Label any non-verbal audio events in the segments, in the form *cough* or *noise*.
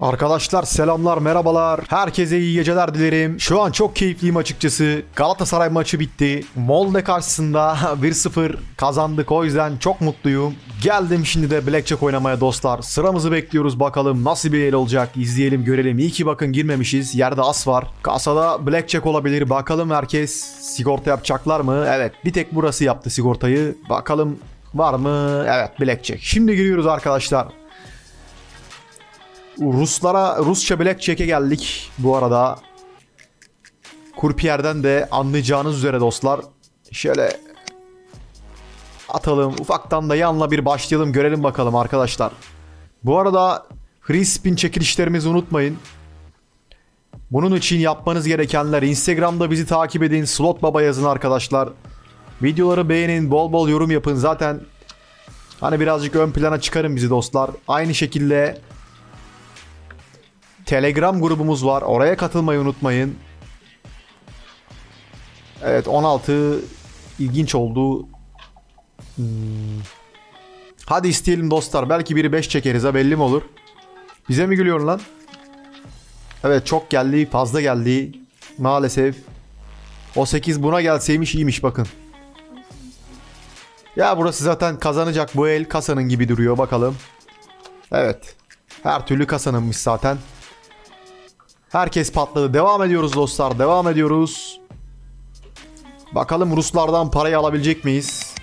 Arkadaşlar selamlar merhabalar. Herkese iyi geceler dilerim. Şu an çok keyifliyim açıkçası. Galatasaray maçı bitti. Molde karşısında *laughs* 1-0 kazandık o yüzden çok mutluyum. Geldim şimdi de Blackjack oynamaya dostlar. Sıramızı bekliyoruz bakalım nasıl bir el olacak. İzleyelim görelim. İyi ki bakın girmemişiz. Yerde as var. Kasada Blackjack olabilir. Bakalım herkes sigorta yapacaklar mı? Evet bir tek burası yaptı sigortayı. Bakalım var mı? Evet Blackjack. Şimdi giriyoruz arkadaşlar. Ruslara Rusça Blackjack'e geldik bu arada. Kurpiyer'den de anlayacağınız üzere dostlar. Şöyle atalım. Ufaktan da yanla bir başlayalım. Görelim bakalım arkadaşlar. Bu arada free spin çekilişlerimizi unutmayın. Bunun için yapmanız gerekenler Instagram'da bizi takip edin. Slot Baba yazın arkadaşlar. Videoları beğenin. Bol bol yorum yapın. Zaten hani birazcık ön plana çıkarın bizi dostlar. Aynı şekilde Telegram grubumuz var. Oraya katılmayı unutmayın. Evet 16 ilginç oldu. Hmm. Hadi isteyelim dostlar. Belki biri 5 çekeriz ha belli mi olur? Bize mi gülüyor lan? Evet çok geldi. Fazla geldi. Maalesef. O 8 buna gelseymiş iyiymiş bakın. Ya burası zaten kazanacak bu el kasanın gibi duruyor bakalım. Evet. Her türlü kasanınmış zaten. Herkes patladı. Devam ediyoruz dostlar. Devam ediyoruz. Bakalım Ruslardan parayı alabilecek miyiz?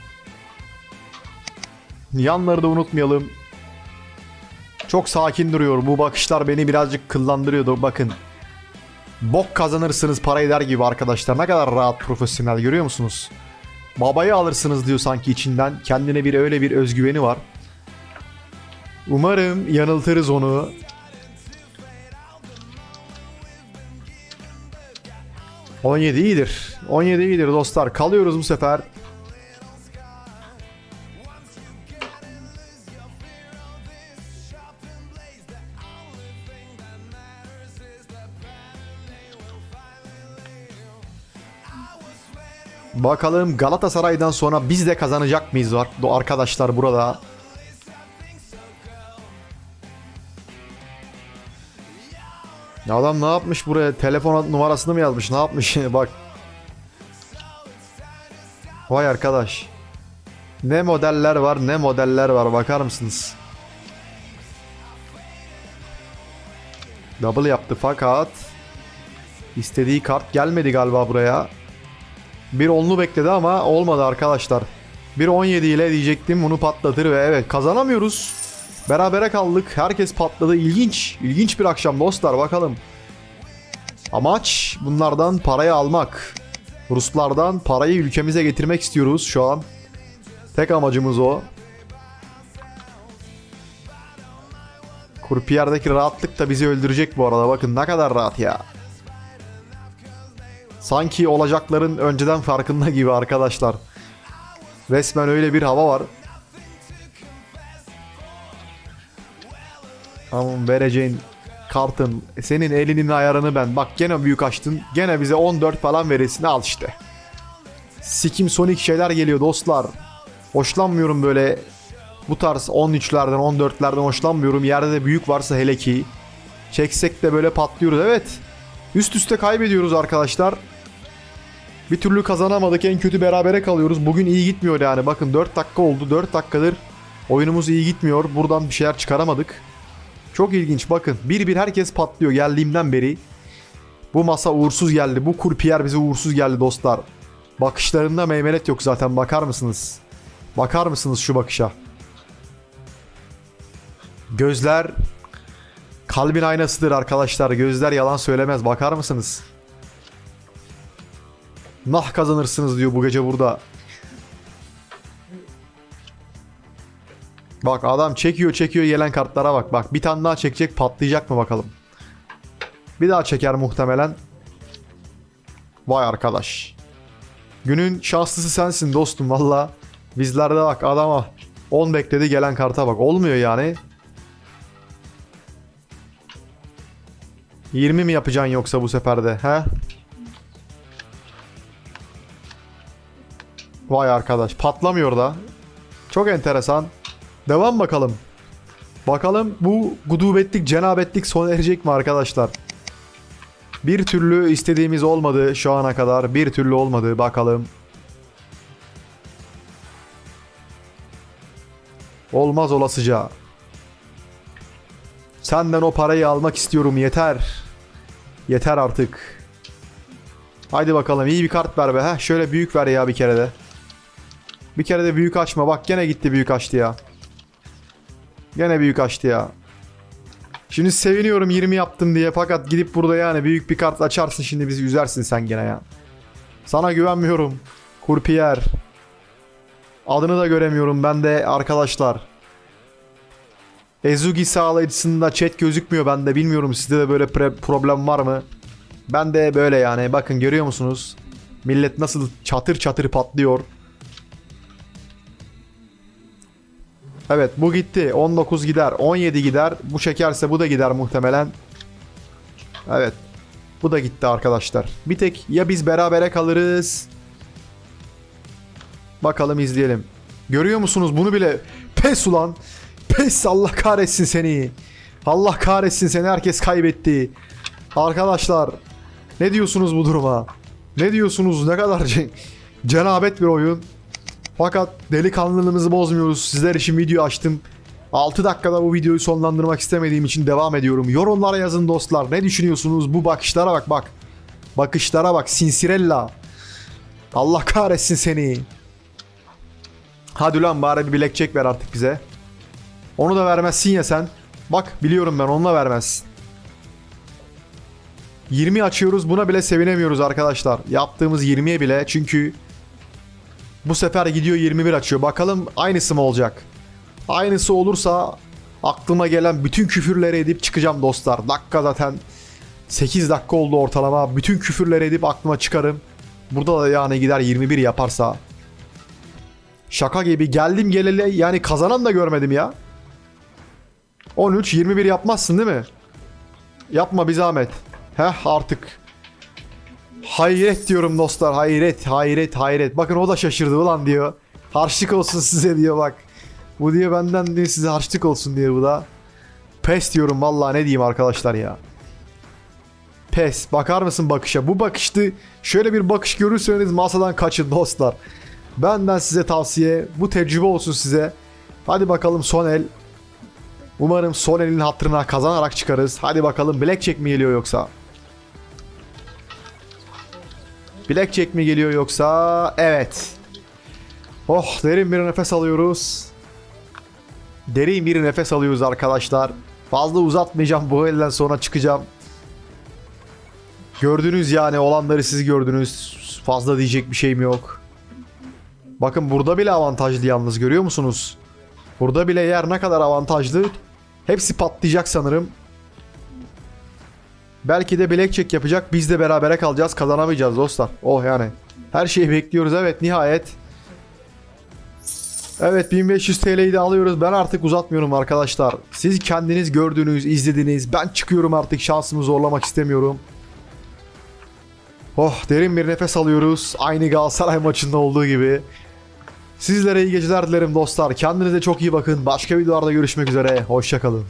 Yanları da unutmayalım. Çok sakin duruyor. Bu bakışlar beni birazcık kıllandırıyordu. Bakın. Bok kazanırsınız parayı der gibi arkadaşlar. Ne kadar rahat profesyonel görüyor musunuz? Babayı alırsınız diyor sanki içinden. Kendine bir öyle bir özgüveni var. Umarım yanıltırız onu. ...17 iyidir. 17 iyidir dostlar. Kalıyoruz bu sefer. Bakalım Galatasaray'dan sonra biz de kazanacak mıyız var arkadaşlar burada. Ya adam ne yapmış buraya? Telefon numarasını mı yazmış? Ne yapmış? *laughs* Bak. Vay arkadaş. Ne modeller var ne modeller var bakar mısınız? Double yaptı fakat istediği kart gelmedi galiba buraya. Bir onlu bekledi ama olmadı arkadaşlar. Bir 17 ile diyecektim bunu patlatır ve evet kazanamıyoruz. Berabere kaldık. Herkes patladı. İlginç. İlginç bir akşam dostlar bakalım. Amaç bunlardan parayı almak. Ruslardan parayı ülkemize getirmek istiyoruz şu an. Tek amacımız o. Kurpiyer'deki rahatlık da bizi öldürecek bu arada. Bakın ne kadar rahat ya. Sanki olacakların önceden farkında gibi arkadaşlar. Resmen öyle bir hava var. Tamam vereceğin kartın senin elinin ayarını ben. Bak gene büyük açtın. Gene bize 14 falan veresin al işte. Sikim Sonic şeyler geliyor dostlar. Hoşlanmıyorum böyle bu tarz 13'lerden 14'lerden hoşlanmıyorum. Yerde de büyük varsa hele ki. Çeksek de böyle patlıyoruz. Evet. Üst üste kaybediyoruz arkadaşlar. Bir türlü kazanamadık. En kötü berabere kalıyoruz. Bugün iyi gitmiyor yani. Bakın 4 dakika oldu. 4 dakikadır oyunumuz iyi gitmiyor. Buradan bir şeyler çıkaramadık. Çok ilginç bakın. Bir bir herkes patlıyor geldiğimden beri. Bu masa uğursuz geldi. Bu kurpiyer bize uğursuz geldi dostlar. Bakışlarında meymenet yok zaten bakar mısınız? Bakar mısınız şu bakışa? Gözler kalbin aynasıdır arkadaşlar. Gözler yalan söylemez. Bakar mısınız? Nah kazanırsınız diyor bu gece burada. Bak adam çekiyor çekiyor gelen kartlara bak. Bak bir tane daha çekecek patlayacak mı bakalım. Bir daha çeker muhtemelen. Vay arkadaş. Günün şanslısı sensin dostum valla. Bizlerde bak adama 10 bekledi gelen karta bak. Olmuyor yani. 20 mi yapacaksın yoksa bu seferde he? Vay arkadaş patlamıyor da. Çok enteresan. Devam bakalım. Bakalım bu gudubetlik, cenabetlik sona erecek mi arkadaşlar? Bir türlü istediğimiz olmadı şu ana kadar. Bir türlü olmadı. Bakalım. Olmaz olasıca. Senden o parayı almak istiyorum yeter. Yeter artık. Haydi bakalım iyi bir kart ver be. Heh, şöyle büyük ver ya bir kere de. Bir kere de büyük açma. Bak gene gitti büyük açtı ya. Gene büyük açtı ya. Şimdi seviniyorum 20 yaptım diye fakat gidip burada yani büyük bir kart açarsın şimdi bizi üzersin sen gene ya. Sana güvenmiyorum. Kurpiyer. Adını da göremiyorum ben de arkadaşlar. Ezugi sağlayıcısında chat gözükmüyor bende bilmiyorum sizde de böyle problem var mı? Ben de böyle yani bakın görüyor musunuz? Millet nasıl çatır çatır patlıyor. Evet bu gitti. 19 gider. 17 gider. Bu çekerse bu da gider muhtemelen. Evet. Bu da gitti arkadaşlar. Bir tek ya biz berabere kalırız. Bakalım izleyelim. Görüyor musunuz bunu bile? Pes ulan. Pes Allah kahretsin seni. Allah kahretsin seni herkes kaybetti. Arkadaşlar ne diyorsunuz bu duruma? Ne diyorsunuz? Ne kadar ce- *laughs* cenabet bir oyun. Fakat delikanlılığımızı bozmuyoruz. Sizler için video açtım. 6 dakikada bu videoyu sonlandırmak istemediğim için devam ediyorum. Yorumlara yazın dostlar. Ne düşünüyorsunuz? Bu bakışlara bak bak. Bakışlara bak. Sinsirella. Allah kahretsin seni. Hadi ulan bari bir bilekçek ver artık bize. Onu da vermezsin ya sen. Bak biliyorum ben onunla vermezsin. 20 açıyoruz buna bile sevinemiyoruz arkadaşlar. Yaptığımız 20'ye bile çünkü bu sefer gidiyor 21 açıyor. Bakalım aynısı mı olacak? Aynısı olursa aklıma gelen bütün küfürleri edip çıkacağım dostlar. Dakika zaten 8 dakika oldu ortalama. Bütün küfürleri edip aklıma çıkarım. Burada da yani gider 21 yaparsa. Şaka gibi geldim geleli yani kazanan da görmedim ya. 13 21 yapmazsın değil mi? Yapma bir zahmet. Heh artık. Hayret diyorum dostlar. Hayret, hayret, hayret. Bakın o da şaşırdı ulan diyor. Harçlık olsun size diyor bak. Bu diyor benden diyor size harçlık olsun diyor bu da. Pes diyorum vallahi ne diyeyim arkadaşlar ya. Pes. Bakar mısın bakışa? Bu bakıştı. Şöyle bir bakış görürseniz masadan kaçın dostlar. Benden size tavsiye. Bu tecrübe olsun size. Hadi bakalım son el. Umarım son elin hatırına kazanarak çıkarız. Hadi bakalım Blackjack mi geliyor yoksa? Blackjack mi geliyor yoksa? Evet. Oh derin bir nefes alıyoruz. Derin bir nefes alıyoruz arkadaşlar. Fazla uzatmayacağım bu elden sonra çıkacağım. Gördünüz yani olanları siz gördünüz. Fazla diyecek bir şeyim yok. Bakın burada bile avantajlı yalnız görüyor musunuz? Burada bile yer ne kadar avantajlı. Hepsi patlayacak sanırım. Belki de blackjack yapacak. Biz de berabere kalacağız. Kazanamayacağız dostlar. Oh yani. Her şeyi bekliyoruz. Evet nihayet. Evet 1500 TL'yi de alıyoruz. Ben artık uzatmıyorum arkadaşlar. Siz kendiniz gördünüz, izlediniz. Ben çıkıyorum artık şansımı zorlamak istemiyorum. Oh derin bir nefes alıyoruz. Aynı Galatasaray maçında olduğu gibi. Sizlere iyi geceler dilerim dostlar. Kendinize çok iyi bakın. Başka videolarda görüşmek üzere. Hoşçakalın.